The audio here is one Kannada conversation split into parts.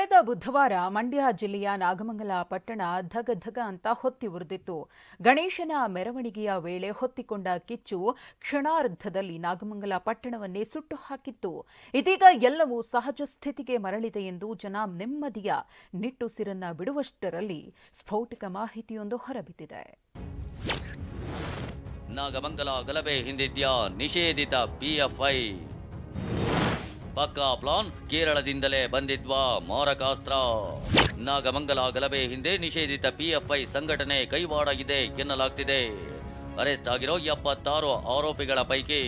ಕಳೆದ ಬುಧವಾರ ಮಂಡ್ಯ ಜಿಲ್ಲೆಯ ನಾಗಮಂಗಲ ಪಟ್ಟಣ ಧಗ ಧಗ ಅಂತ ಹೊತ್ತಿ ಉರಿದಿತ್ತು. ಗಣೇಶನ ಮೆರವಣಿಗೆಯ ವೇಳೆ ಹೊತ್ತಿಕೊಂಡ ಕಿಚ್ಚು ಕ್ಷಣಾರ್ಧದಲ್ಲಿ ನಾಗಮಂಗಲ ಪಟ್ಟಣವನ್ನೇ ಸುಟ್ಟು ಹಾಕಿತ್ತು. ಇದೀಗ ಎಲ್ಲವೂ ಸಹಜ ಸ್ಥಿತಿಗೆ ಮರಳಿದೆ ಎಂದು ಜನ ನೆಮ್ಮದಿಯ ನಿಟ್ಟುಸಿರನ್ನ ಬಿಡುವಷ್ಟರಲ್ಲಿ ಸ್ಫೋಟಕ ಮಾಹಿತಿಯೊಂದು ಹೊರಬಿದ್ದಿದೆ. ನಾಗಮಂಗಲ ಗಲಭೆ ಹಿಂದಿದ್ಯ ನಿಷೇಧಿತ ಪಿಎಫ್ಐ ಪಕ್ಕಾ ಪ್ಲಾನ್ ಕೇರಳದಿಂದಲೇ ಬಂದಿದ್ವಾ ಮಾರಕಾಸ್ತ್ರ. ನಾಗಮಂಗಲ ಗಲಭೆ ಹಿಂದೆ ನಿಷೇಧಿತ ಪಿಎಫ್ಐ ಸಂಘಟನೆ ಕೈವಾಡಾಗಿದೆ ಎನ್ನಲಾಗ್ತಿದೆ. ಅರೆಸ್ಟ್ ಆಗಿರೋ ಎಪ್ಪತ್ತಾರು ಆರೋಪಿಗಳ ಪೈಕಿ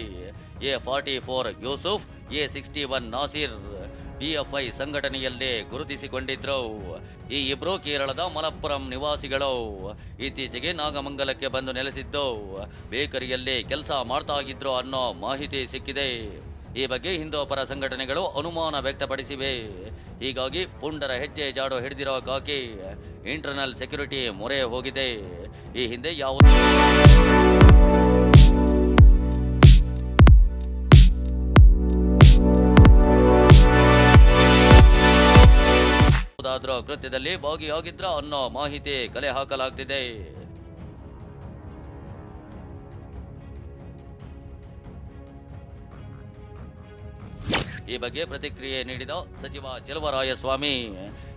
A forty four Yusuf, A sixty one Nasir PFI ಸಂಘಟನೆಯಲ್ಲೇ ಗುರುತಿಸಿಕೊಂಡಿದ್ರು. ಈ ಇಬ್ರು ಕೇರಳದ ಮಲಪ್ಪುರಂ ನಿವಾಸಿಗಳು. ಇತ್ತೀಚೆಗೆ ನಾಗಮಂಗಲಕ್ಕೆ ಬಂದು ನೆಲೆಸಿದ್ದು. ಬೇಕರಿಯಲ್ಲಿ ಕೆಲಸ ಮಾಡ್ತಾ ಇದ್ರು ಅನ್ನೋ ಮಾಹಿತಿ ಸಿಕ್ಕಿದೆ. ಈ ಬಗ್ಗೆ ಹಿಂದೂ ಪರ ಸಂಘಟನೆಗಳು ಅನುಮಾನ ವ್ಯಕ್ತಪಡಿಸಿವೆ. ಹೀಗಾಗಿ ಪುಂಡರ ಹೆಜ್ಜೆ ಜಾಡು ಹಿಡಿದಿರೋ ಕಾಕಿ ಇಂಟರ್ನಲ್ ಸೆಕ್ಯೂರಿಟಿ ಮೊರೆ ಹೋಗಿದೆ. ಈ ಹಿಂದೆ ಯಾವ ಕೃತ್ಯದಲ್ಲಿ ಭಾಗಿಯಾಗಿದ್ರ ಅನ್ನೋ ಮಾಹಿತಿ ಕಲೆ ಹಾಕಲಾಗ್ತಿದೆ. ಈ ಬಗ್ಗೆ ಪ್ರತಿಕ್ರಿಯೆ ನೀಡಿದ ಸಚಿವ ಚೆಲುವರಾಯಸ್ವಾಮಿ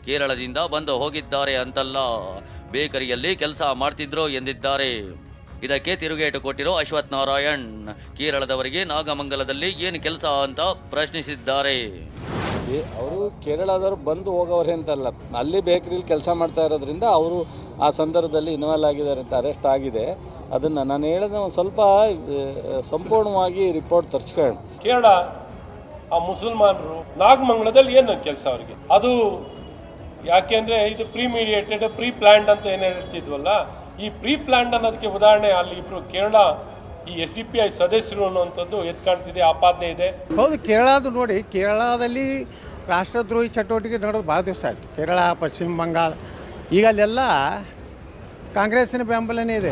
ಕೇರಳದಿಂದ ಬಂದು ಹೋಗಿದ್ದಾರೆ ಅಂತಲ್ಲ ಬೇಕರಿಯಲ್ಲಿ ಕೆಲಸ ಮಾಡ್ತಿದ್ರು ಎಂದಿದ್ದಾರೆ. ಇದಕ್ಕೆ ತಿರುಗೇಟು ಕೊಟ್ಟಿರೋ ಅಶ್ವಥ್ ನಾರಾಯಣ್ ಕೇರಳದವರಿಗೆ ನಾಗಮಂಗಲದಲ್ಲಿ ಏನು ಕೆಲಸ ಅಂತ ಪ್ರಶ್ನಿಸಿದ್ದಾರೆ. ಅವರು ಕೇರಳದವರು ಬಂದು ಹೋಗೋರು ಅಂತಲ್ಲ. ಅಲ್ಲಿ ಬೇಕರಿಲಿ ಕೆಲಸ ಮಾಡ್ತಾ ಇರೋದ್ರಿಂದ ಅವರು ಆ ಸಂದರ್ಭದಲ್ಲಿ ಇನ್ವಾಲ್ವ್ ಆಗಿದ್ದಾರೆ ಅಂತ ಅರೆಸ್ಟ್ ಆಗಿದೆ. ಅದನ್ನು ನಾನು ಹೇಳಿದ ಒಂದು ಸ್ವಲ್ಪ ಸಂಪೂರ್ಣವಾಗಿ ರಿಪೋರ್ಟ್ ತರ್ಸ್ಕೊಳ್ಳೋಣ ಕೇರಳ ಆ ಮುಸಲ್ಮಾನರು ನಾಗಮಂಗಲದಲ್ಲಿ ಏನು ಕೆಲಸ ಅವರಿಗೆ? ಅದು ಯಾಕೆಂದ್ರೆ ಇದು ಪ್ರೀ ಮೀಡಿಯೇಟೆಡ್ ಪ್ರೀ ಪ್ಲ್ಯಾಂಡ್ ಅಂತ ಏನು ಹೇಳ್ತಿದ್ವಲ್ಲ, ಈ ಪ್ರೀ ಪ್ಲ್ಯಾಂಡ್ ಅನ್ನೋದಕ್ಕೆ ಉದಾಹರಣೆ ಅಲ್ಲಿ ಇಬ್ರು ಕೇರಳ ಈ ಎಸ್ ಡಿ ಪಿ ಐ ಸದಸ್ಯರು ಅನ್ನುವಂಥದ್ದು ಎದ್ದು ಕಾಣ್ತಿದೆ, ಆಪಾದನೆ ಇದೆ. ಹೌದು ಕೇರಳದು ನೋಡಿ, ಕೇರಳದಲ್ಲಿ ರಾಷ್ಟ್ರದ್ರೋಹಿ ಚಟುವಟಿಕೆ ನಡೆದು ಭಾಳ ದಿವಸ ಆಯಿತು. ಕೇರಳ, ಪಶ್ಚಿಮ ಬಂಗಾಳ, ಈಗ ಅಲ್ಲೆಲ್ಲ ಕಾಂಗ್ರೆಸ್ಸಿನ ಬೆಂಬಲನೇ ಇದೆ.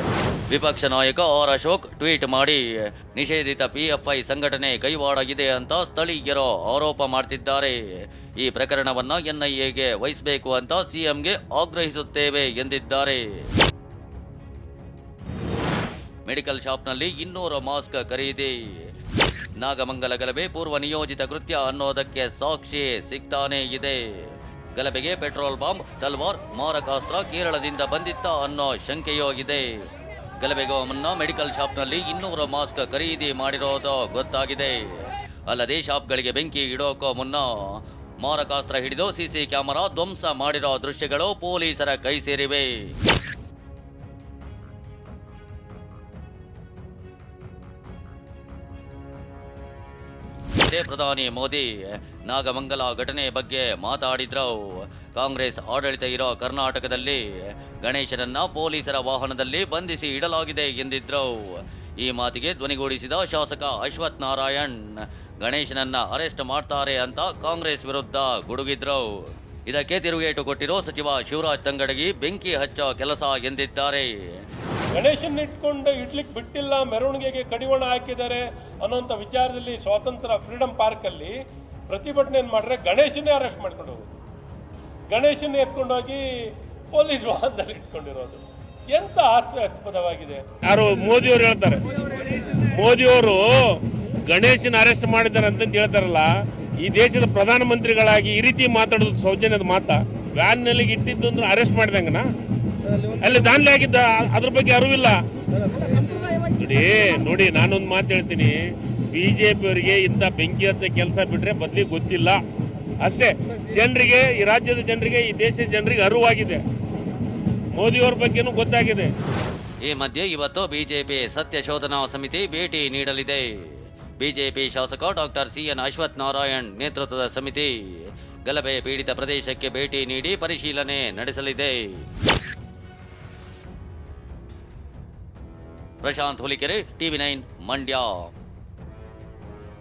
ವಿಪಕ್ಷ ನಾಯಕ ಆರ್ ಅಶೋಕ್ ಟ್ವೀಟ್ ಮಾಡಿ, ನಿಷೇಧಿತ ಪಿಎಫ್ಐ ಸಂಘಟನೆ ಕೈವಾಡಾಗಿದೆ ಅಂತ ಸ್ಥಳೀಯರು ಆರೋಪ ಮಾಡ್ತಿದ್ದಾರೆ. ಈ ಪ್ರಕರಣವನ್ನು ಎನ್ಐಎಗೆ ವಹಿಸಬೇಕು ಅಂತ ಸಿಎಂಗೆ ಆಗ್ರಹಿಸುತ್ತೇವೆ ಎಂದಿದ್ದಾರೆ. ಮೆಡಿಕಲ್ ಶಾಪ್ನಲ್ಲಿ ಇನ್ನೂರು ಮಾಸ್ಕ್ ಖರೀದಿ. ನಾಗಮಂಗಲ ಗಲಭೆ, ಪೂರ್ವ ನಿಯೋಜಿತ ಕೃತ್ಯ ಅನ್ನೋದಕ್ಕೆ ಸಾಕ್ಷಿ ಸಿಗ್ತಾನೇ ಇದೆ. ಗಲಭೆಗೆ ಪೆಟ್ರೋಲ್ ಬಾಂಬ್, ತಲ್ವಾರ್, ಮಾರಕಾಸ್ತ್ರ ಕೇರಳದಿಂದ ಬಂದಿತ್ತ ಅನ್ನೋ ಶಂಕೆಯೂ ಇದೆ. ಗಲಭೆಗೂ ಮುನ್ನ ಮೆಡಿಕಲ್ ಶಾಪ್ನಲ್ಲಿ ಇನ್ನೂರು ಮಾಸ್ಕ್ ಖರೀದಿ ಮಾಡಿರೋದು ಗೊತ್ತಾಗಿದೆ. ಅಲ್ಲದೆ ಶಾಪ್ಗಳಿಗೆ ಬೆಂಕಿ ಇಡೋಕೋ ಮುನ್ನ ಮಾರಕಾಸ್ತ್ರ ಹಿಡಿದು ಸಿಸಿ ಕ್ಯಾಮೆರಾ ಧ್ವಂಸ ಮಾಡಿರೋ ದೃಶ್ಯಗಳು ಪೊಲೀಸರ ಕೈ ಸೇರಿವೆ. ಇದೇ ಪ್ರಧಾನಿ ಮೋದಿ. ನಾಗಮಂಗಲ ಘಟನೆ ಬಗ್ಗೆ ಮಾತಾಡಿದ್ರು. ಕಾಂಗ್ರೆಸ್ ಆಡಳಿತ ಇರೋ ಕರ್ನಾಟಕದಲ್ಲಿ ಗಣೇಶನನ್ನ ಪೊಲೀಸರ ವಾಹನದಲ್ಲಿ ಬಂಧಿಸಿ ಇಡಲಾಗಿದೆ ಎಂದಿದ್ರು. ಈ ಮಾತಿಗೆ ಧ್ವನಿಗೂಡಿಸಿದ ಶಾಸಕ ಅಶ್ವಥ್ ನಾರಾಯಣ್ ಗಣೇಶನನ್ನ ಅರೆಸ್ಟ್ ಮಾಡ್ತಾರೆ ಅಂತ ಕಾಂಗ್ರೆಸ್ ವಿರುದ್ಧ ಗುಡುಗಿದ್ರು. ಇದಕ್ಕೆ ತಿರುಗೇಟು ಕೊಟ್ಟಿರೋ ಸಚಿವ ಶಿವರಾಜ್ ತಂಗಡಗಿ ಬೆಂಕಿ ಹಚ್ಚೋ ಕೆಲಸ ಎಂದಿದ್ದಾರೆ. ಗಣೇಶನ್ ಇಟ್ಕೊಂಡು ಇಡ್ಲಿಕ್ಕೆ ಬಿಟ್ಟಿಲ್ಲ, ಮೆರವಣಿಗೆಗೆ ಕಡಿವಾಣ ಹಾಕಿದ್ದಾರೆ ಅನ್ನೋಂಥ ವಿಚಾರದಲ್ಲಿ ಸ್ವಾತಂತ್ರ್ಯ ಫ್ರೀಡಮ್ ಪಾರ್ಕಲ್ಲಿ ಪ್ರತಿಭಟನೆ ಮಾಡಿದ್ರೆ ಮಾಡ್ರೆ ಗಣೇಶನ್ನೇ ಅರೆಸ್ಟ್ ಮಾಡ್ಕೊಂಡು ಹೋಗೋದು. ಗಣೇಶನ್ ಎತ್ಕೊಂಡೋಗಿ ಪೊಲೀಸ್ ವಾಹನದಲ್ಲಿ ಇಟ್ಕೊಂಡಿರೋದು. ಎಂತ ಹಾಸ್ಯಾಸ್ಪದವಾಗಿದೆ. ಯಾರು ಮೋದಿಯವರು ಹೇಳ್ತಾರೆ. ಮೋದಿಯವರು ಗಣೇಶನ ಅರೆಸ್ಟ್ ಮಾಡಿದ್ದಾರೆ ಅಂತ ಹೇಳ್ತಾರಲ್ಲ, ಈ ದೇಶದ ಪ್ರಧಾನಮಂತ್ರಿಗಳಾಗಿ ಈ ರೀತಿ ಮಾತಾಡೋದು ಸೌಜನ್ಯದ ಮಾತಾ? ವ್ಯಾನ್ನಲ್ಲಿ ಇಟ್ಟಿದ್ದು ಅಂದ್ರೆ ಅರೆಸ್ಟ್ ಮಾಡಿದಂಗನ? ಅಲ್ಲಿ ದಾನ್ಲಿ ಆಗಿದ್ದ ಅದ್ರ ಬಗ್ಗೆ ಅರಿವಿಲ್ಲ. ನೋಡಿ ನೋಡಿ, ನಾನೊಂದು ಮಾತು ಹೇಳ್ತೀನಿ. ಬಿಜೆಪಿ ಅವರಿಗೆ ಇಂಥ ಬೆಂಕಿ ಹತ್ತ ಕೆಲಸ ಬಿಟ್ರೆ ಬದ್ಲಿ ಗೊತ್ತಿಲ್ಲ. ಅಷ್ಟೇ, ಜನರಿಗೆ, ಈ ರಾಜ್ಯದ ಜನರಿಗೆ, ಈ ದೇಶದ ಜನರಿಗೆ ಅರಿವಾಗಿದೆ. ಮೋದಿಯವ್ರ ಬಗ್ಗೆನೂ ಗೊತ್ತಾಗಿದೆ. ಈ ಮಧ್ಯೆ ಇವತ್ತು ಬಿಜೆಪಿ ಸತ್ಯ ಶೋಧನಾ ಸಮಿತಿ ಭೇಟಿ ನೀಡಲಿದೆ. ಬಿಜೆಪಿ ಶಾಸಕ doctor C N Ashwath Narayan ನೇತೃತ್ವದ ಸಮಿತಿ ಗಲಭೆ ಪೀಡಿತ ಪ್ರದೇಶಕ್ಕೆ ಭೇಟಿ ನೀಡಿ ಪರಿಶೀಲನೆ ನಡೆಸಲಿದೆ. Prashant Hulikere TV nine Mandya.